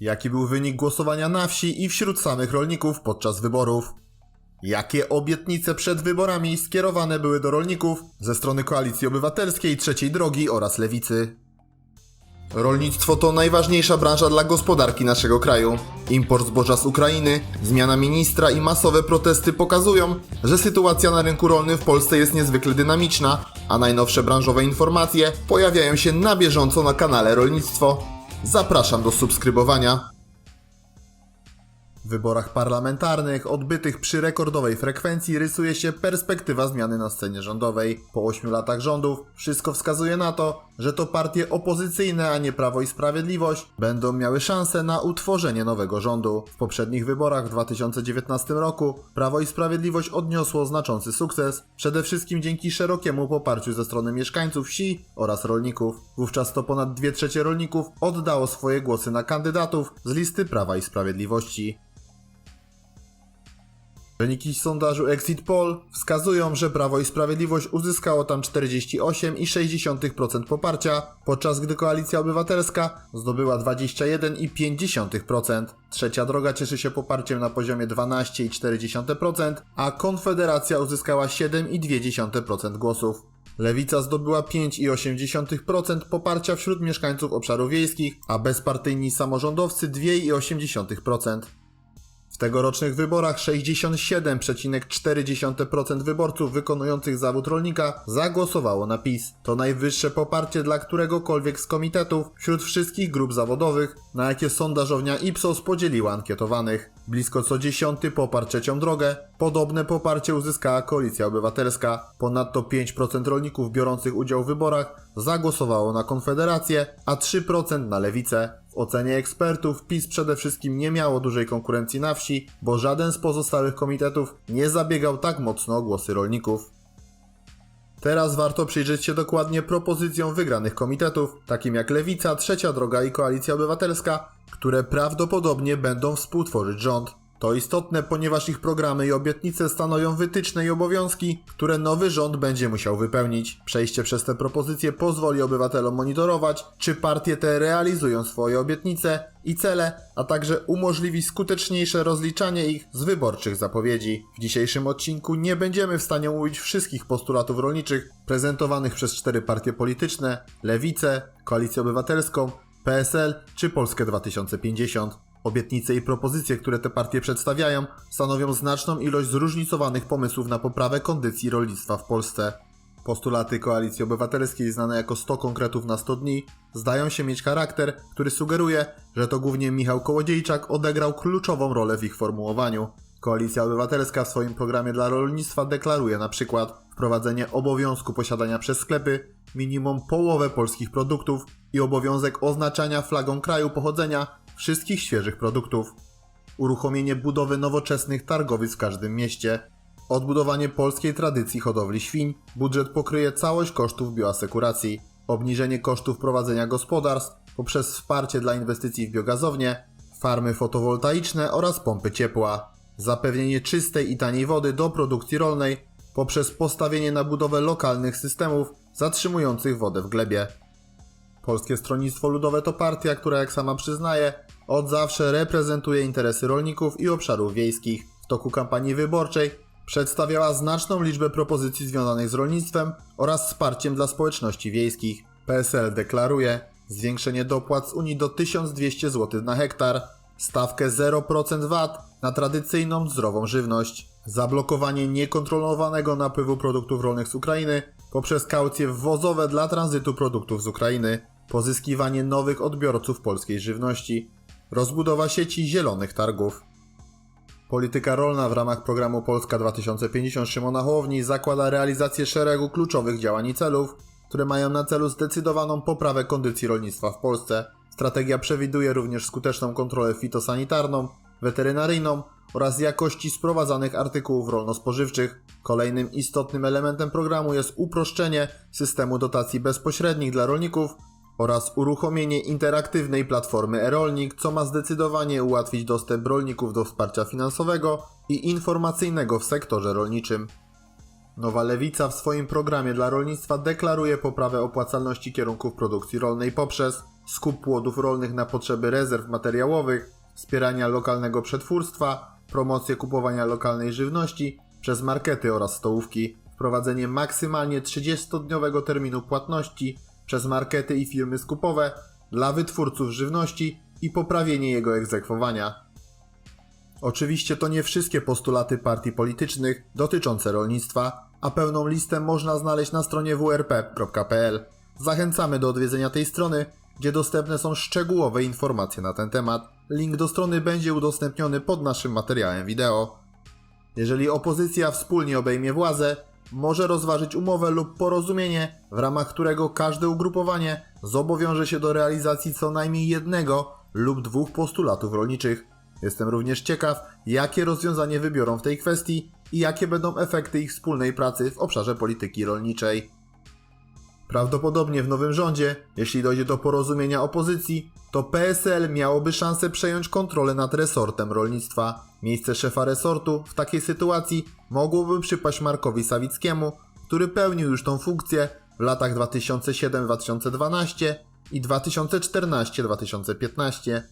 Jaki był wynik głosowania na wsi i wśród samych rolników podczas wyborów? Jakie obietnice przed wyborami skierowane były do rolników ze strony Koalicji Obywatelskiej, Trzeciej Drogi oraz Lewicy? Rolnictwo to najważniejsza branża dla gospodarki naszego kraju. Import zboża z Ukrainy, zmiana ministra i masowe protesty pokazują, że sytuacja na rynku rolnym w Polsce jest niezwykle dynamiczna, a najnowsze branżowe informacje pojawiają się na bieżąco na kanale Rolnictwo. Zapraszam do subskrybowania. W wyborach parlamentarnych odbytych przy rekordowej frekwencji rysuje się perspektywa zmiany na scenie rządowej. Po 8 latach rządów wszystko wskazuje na to, że to partie opozycyjne, a nie Prawo i Sprawiedliwość będą miały szansę na utworzenie nowego rządu. W poprzednich wyborach w 2019 roku Prawo i Sprawiedliwość odniosło znaczący sukces, przede wszystkim dzięki szerokiemu poparciu ze strony mieszkańców wsi oraz rolników. Wówczas to ponad 2 trzecie rolników oddało swoje głosy na kandydatów z listy Prawa i Sprawiedliwości. Wyniki sondażu Exit Poll wskazują, że Prawo i Sprawiedliwość uzyskało tam 48,6% poparcia, podczas gdy Koalicja Obywatelska zdobyła 21,5%. Trzecia droga cieszy się poparciem na poziomie 12,4%, a Konfederacja uzyskała 7,2% głosów. Lewica zdobyła 5,8% poparcia wśród mieszkańców obszarów wiejskich, a bezpartyjni samorządowcy 2,8%. W tegorocznych wyborach 67,4% wyborców wykonujących zawód rolnika zagłosowało na PiS. To najwyższe poparcie dla któregokolwiek z komitetów wśród wszystkich grup zawodowych, na jakie sondażownia Ipsos podzieliła ankietowanych. Blisko co dziesiąty poparł trzecią drogę. Podobne poparcie uzyskała Koalicja Obywatelska. Ponadto 5% rolników biorących udział w wyborach zagłosowało na Konfederację, a 3% na Lewicę. W ocenie ekspertów PiS przede wszystkim nie miało dużej konkurencji na wsi, bo żaden z pozostałych komitetów nie zabiegał tak mocno o głosy rolników. Teraz warto przyjrzeć się dokładnie propozycjom wygranych komitetów, takim jak Lewica, Trzecia Droga i Koalicja Obywatelska, które prawdopodobnie będą współtworzyć rząd. To istotne, ponieważ ich programy i obietnice stanowią wytyczne i obowiązki, które nowy rząd będzie musiał wypełnić. Przejście przez te propozycje pozwoli obywatelom monitorować, czy partie te realizują swoje obietnice i cele, a także umożliwi skuteczniejsze rozliczanie ich z wyborczych zapowiedzi. W dzisiejszym odcinku nie będziemy w stanie omówić wszystkich postulatów rolniczych prezentowanych przez cztery partie polityczne: Lewicę, Koalicję Obywatelską, PSL czy Polskę 2050. Obietnice i propozycje, które te partie przedstawiają, stanowią znaczną ilość zróżnicowanych pomysłów na poprawę kondycji rolnictwa w Polsce. Postulaty Koalicji Obywatelskiej, znane jako 100 konkretów na 100 dni, zdają się mieć charakter, który sugeruje, że to głównie Michał Kołodziejczak odegrał kluczową rolę w ich formułowaniu. Koalicja Obywatelska w swoim programie dla rolnictwa deklaruje na przykład wprowadzenie obowiązku posiadania przez sklepy minimum połowę polskich produktów i obowiązek oznaczania flagą kraju pochodzenia wszystkich świeżych produktów, uruchomienie budowy nowoczesnych targowisk w każdym mieście, odbudowanie polskiej tradycji hodowli świń, budżet pokryje całość kosztów bioasekuracji, obniżenie kosztów prowadzenia gospodarstw poprzez wsparcie dla inwestycji w biogazownię, farmy fotowoltaiczne oraz pompy ciepła, zapewnienie czystej i taniej wody do produkcji rolnej poprzez postawienie na budowę lokalnych systemów zatrzymujących wodę w glebie. Polskie Stronnictwo Ludowe to partia, która, jak sama przyznaje, od zawsze reprezentuje interesy rolników i obszarów wiejskich. W toku kampanii wyborczej przedstawiała znaczną liczbę propozycji związanych z rolnictwem oraz wsparciem dla społeczności wiejskich. PSL deklaruje zwiększenie dopłat z Unii do 1200 zł na hektar, stawkę 0% VAT na tradycyjną zdrową żywność, zablokowanie niekontrolowanego napływu produktów rolnych z Ukrainy poprzez kaucje wwozowe dla tranzytu produktów z Ukrainy, pozyskiwanie nowych odbiorców polskiej żywności, rozbudowa sieci zielonych targów. Polityka rolna w ramach programu Polska 2050 Szymona Hołowni zakłada realizację szeregu kluczowych działań i celów, które mają na celu zdecydowaną poprawę kondycji rolnictwa w Polsce. Strategia przewiduje również skuteczną kontrolę fitosanitarną, weterynaryjną oraz jakości sprowadzanych artykułów rolno-spożywczych. Kolejnym istotnym elementem programu jest uproszczenie systemu dotacji bezpośrednich dla rolników oraz uruchomienie interaktywnej platformy e-rolnik, co ma zdecydowanie ułatwić dostęp rolników do wsparcia finansowego i informacyjnego w sektorze rolniczym. Nowa Lewica w swoim programie dla rolnictwa deklaruje poprawę opłacalności kierunków produkcji rolnej poprzez skup płodów rolnych na potrzeby rezerw materiałowych, wspierania lokalnego przetwórstwa, promocję kupowania lokalnej żywności przez markety oraz stołówki, wprowadzenie maksymalnie 30-dniowego terminu płatności przez markety i firmy skupowe dla wytwórców żywności i poprawienie jego egzekwowania. Oczywiście to nie wszystkie postulaty partii politycznych dotyczące rolnictwa, a pełną listę można znaleźć na stronie wrp.pl. Zachęcamy do odwiedzenia tej strony, gdzie dostępne są szczegółowe informacje na ten temat. Link do strony będzie udostępniony pod naszym materiałem wideo. Jeżeli opozycja wspólnie obejmie władzę, może rozważyć umowę lub porozumienie, w ramach którego każde ugrupowanie zobowiąże się do realizacji co najmniej jednego lub dwóch postulatów rolniczych. Jestem również ciekaw, jakie rozwiązanie wybiorą w tej kwestii i jakie będą efekty ich wspólnej pracy w obszarze polityki rolniczej. Prawdopodobnie w nowym rządzie, jeśli dojdzie do porozumienia opozycji, to PSL miałoby szansę przejąć kontrolę nad resortem rolnictwa. Miejsce szefa resortu w takiej sytuacji mogłoby przypaść Markowi Sawickiemu, który pełnił już tą funkcję w latach 2007-2012 i 2014-2015.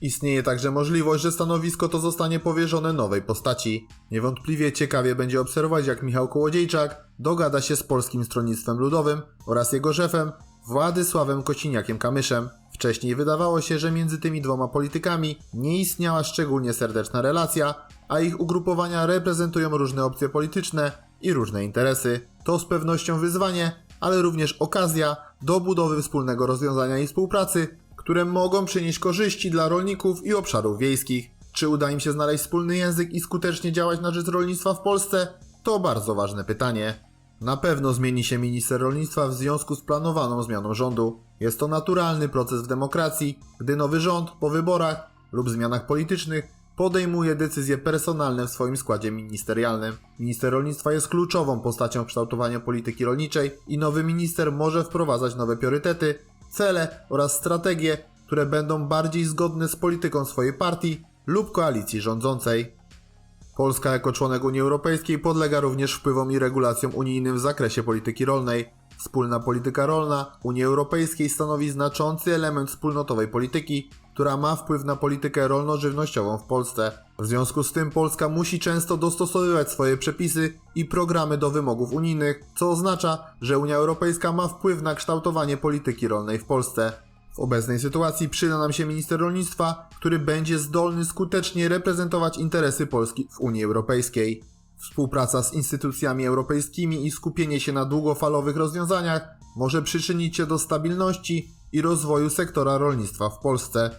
Istnieje także możliwość, że stanowisko to zostanie powierzone nowej postaci. Niewątpliwie ciekawie będzie obserwować, jak Michał Kołodziejczak dogada się z Polskim Stronnictwem Ludowym oraz jego szefem Władysławem Kosiniakiem-Kamyszem. Wcześniej wydawało się, że między tymi dwoma politykami nie istniała szczególnie serdeczna relacja, a ich ugrupowania reprezentują różne opcje polityczne i różne interesy. To z pewnością wyzwanie, ale również okazja do budowy wspólnego rozwiązania i współpracy, które mogą przynieść korzyści dla rolników i obszarów wiejskich. Czy uda im się znaleźć wspólny język i skutecznie działać na rzecz rolnictwa w Polsce? To bardzo ważne pytanie. Na pewno zmieni się minister rolnictwa w związku z planowaną zmianą rządu. Jest to naturalny proces w demokracji, gdy nowy rząd po wyborach lub zmianach politycznych podejmuje decyzje personalne w swoim składzie ministerialnym. Minister rolnictwa jest kluczową postacią w kształtowaniu polityki rolniczej i nowy minister może wprowadzać nowe priorytety, cele oraz strategie, które będą bardziej zgodne z polityką swojej partii lub koalicji rządzącej. Polska jako członek Unii Europejskiej podlega również wpływom i regulacjom unijnym w zakresie polityki rolnej. Wspólna polityka rolna Unii Europejskiej stanowi znaczący element wspólnotowej polityki, która ma wpływ na politykę rolno-żywnościową w Polsce. W związku z tym Polska musi często dostosowywać swoje przepisy i programy do wymogów unijnych, co oznacza, że Unia Europejska ma wpływ na kształtowanie polityki rolnej w Polsce. W obecnej sytuacji przyda nam się minister rolnictwa, który będzie zdolny skutecznie reprezentować interesy Polski w Unii Europejskiej. Współpraca z instytucjami europejskimi i skupienie się na długofalowych rozwiązaniach może przyczynić się do stabilności i rozwoju sektora rolnictwa w Polsce.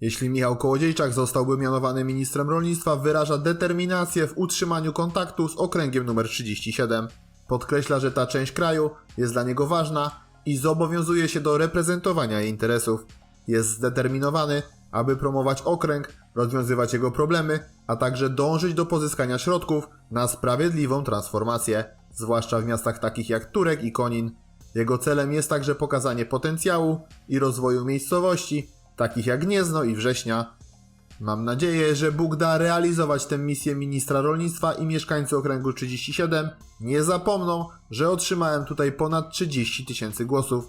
Jeśli Michał Kołodziejczak zostałby mianowany ministrem rolnictwa, wyraża determinację w utrzymaniu kontaktu z okręgiem numer 37. Podkreśla, że ta część kraju jest dla niego ważna i zobowiązuje się do reprezentowania jej interesów. Jest zdeterminowany, aby promować okręg, rozwiązywać jego problemy, a także dążyć do pozyskania środków na sprawiedliwą transformację, zwłaszcza w miastach takich jak Turek i Konin. Jego celem jest także pokazanie potencjału i rozwoju miejscowości, takich jak Gniezno i Września. Mam nadzieję, że Bóg da realizować tę misję ministra rolnictwa i mieszkańcy okręgu 37 nie zapomną, że otrzymałem tutaj ponad 30 tysięcy głosów.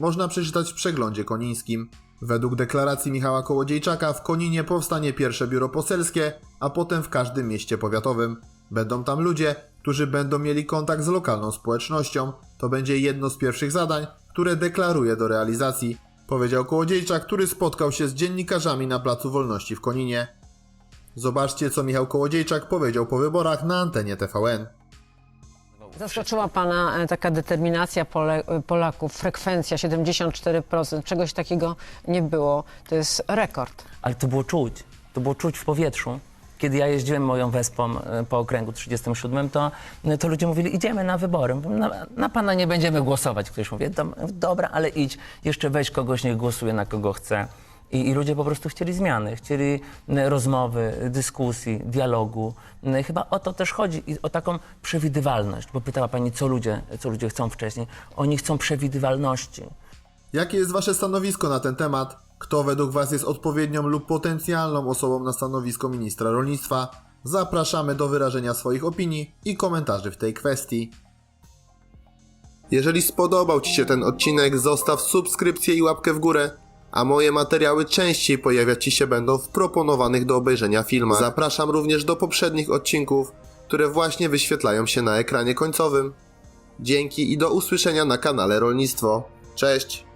Można przeczytać w przeglądzie konińskim. Według deklaracji Michała Kołodziejczaka w Koninie powstanie pierwsze biuro poselskie, a potem w każdym mieście powiatowym. Będą tam ludzie, którzy będą mieli kontakt z lokalną społecznością. To będzie jedno z pierwszych zadań, które deklaruję do realizacji, powiedział Kołodziejczak, który spotkał się z dziennikarzami na Placu Wolności w Koninie. Zobaczcie, co Michał Kołodziejczak powiedział po wyborach na antenie TVN. Zaskoczyła Pana e, taka determinacja Pole, e, Polaków, frekwencja 74%, czegoś takiego nie było. To jest rekord. Ale to było czuć. To było czuć w powietrzu. Kiedy ja jeździłem moją wespą e, po okręgu 37, to, to ludzie mówili, idziemy na wybory. Na, na pana nie będziemy głosować. Ktoś mówi, "Dom- dobra, ale idź, jeszcze weź kogoś, niech głosuje na kogo chce. I, I ludzie po prostu chcieli zmiany, chcieli m, rozmowy, dyskusji, dialogu. M, Chyba o to też chodzi i o taką przewidywalność, bo pytała pani, co ludzie, co ludzie chcą wcześniej. Oni chcą przewidywalności. Jakie jest Wasze stanowisko na ten temat? Kto według Was jest odpowiednią lub potencjalną osobą na stanowisko ministra rolnictwa? Zapraszamy do wyrażenia swoich opinii i komentarzy w tej kwestii. Jeżeli spodobał Ci się ten odcinek, zostaw subskrypcję i łapkę w górę. a moje materiały częściej pojawiać Ci się będą w proponowanych do obejrzenia filmach. Zapraszam również do poprzednich odcinków, które właśnie wyświetlają się na ekranie końcowym. Dzięki i do usłyszenia na kanale Rolnictwo. Cześć!